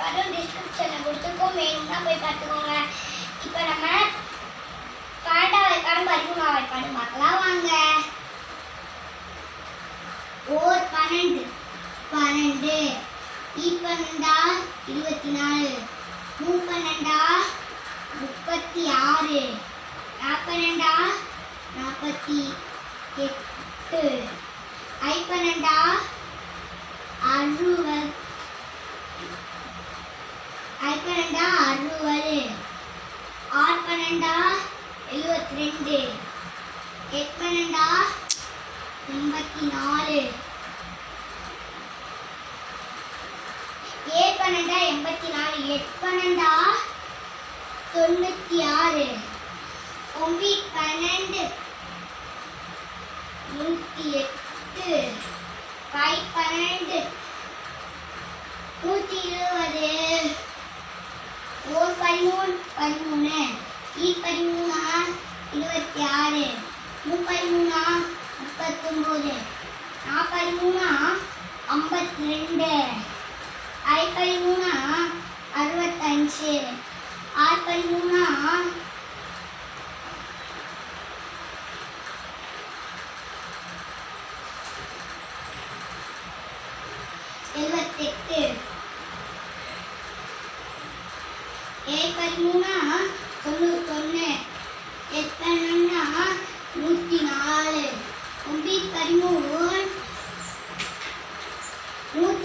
படம் டிஸ்கிரிப்ஷனில் கொடுத்துருக்கோம் வேணும்னா போய் பார்த்துக்கோங்க. இப்போ நம்ம பன்னெண்டாம் வாய்ப்பாடும் பதிமூணா வாய்ப்பாடும் பார்க்கலாம். வாங்க. ஓர் பன்னெண்டு. பன்னெண்டு. ஈ இருபத்தி நாலு மூப்பன்னெண்டா முப்பத்தி ஆறு நாற்பன்னெண்டா நாற்பத்தி எட்டு ஐப்பன்னெண்டா அறு அறுபது ஐ பன்னெண்டா அறுபது ஆறு பன்னெண்டா ஐந்து. ரெண்டு எண்பத்தி நாலு ஏ பன்னெண்டா எண்பத்தி நாலு எட் பன்னெண்டா தொண்ணூத்தி ஆறு ஒம்பி பன்னெண்டு. நூத்தி எட்டு பை பன்னெண்டு. நூத்தி இருபது ஓர் பதிமூணு பதிமூணு. ஈ பதிமூணா? முப்பத்தி ஆறு முப்பத்தி மூணா முப்பத்தொம்போது. நா மூணா ஐம்பத்தி ரெண்டு ஐ மூணா அறுபத்தஞ்சு. ஆறு மூணா எழுபத்தெட்டு ஏ பதிமூணா தொண்ணூத்தொன்று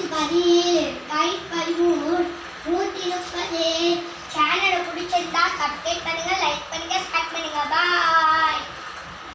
பதினேழு கை பதிமூணு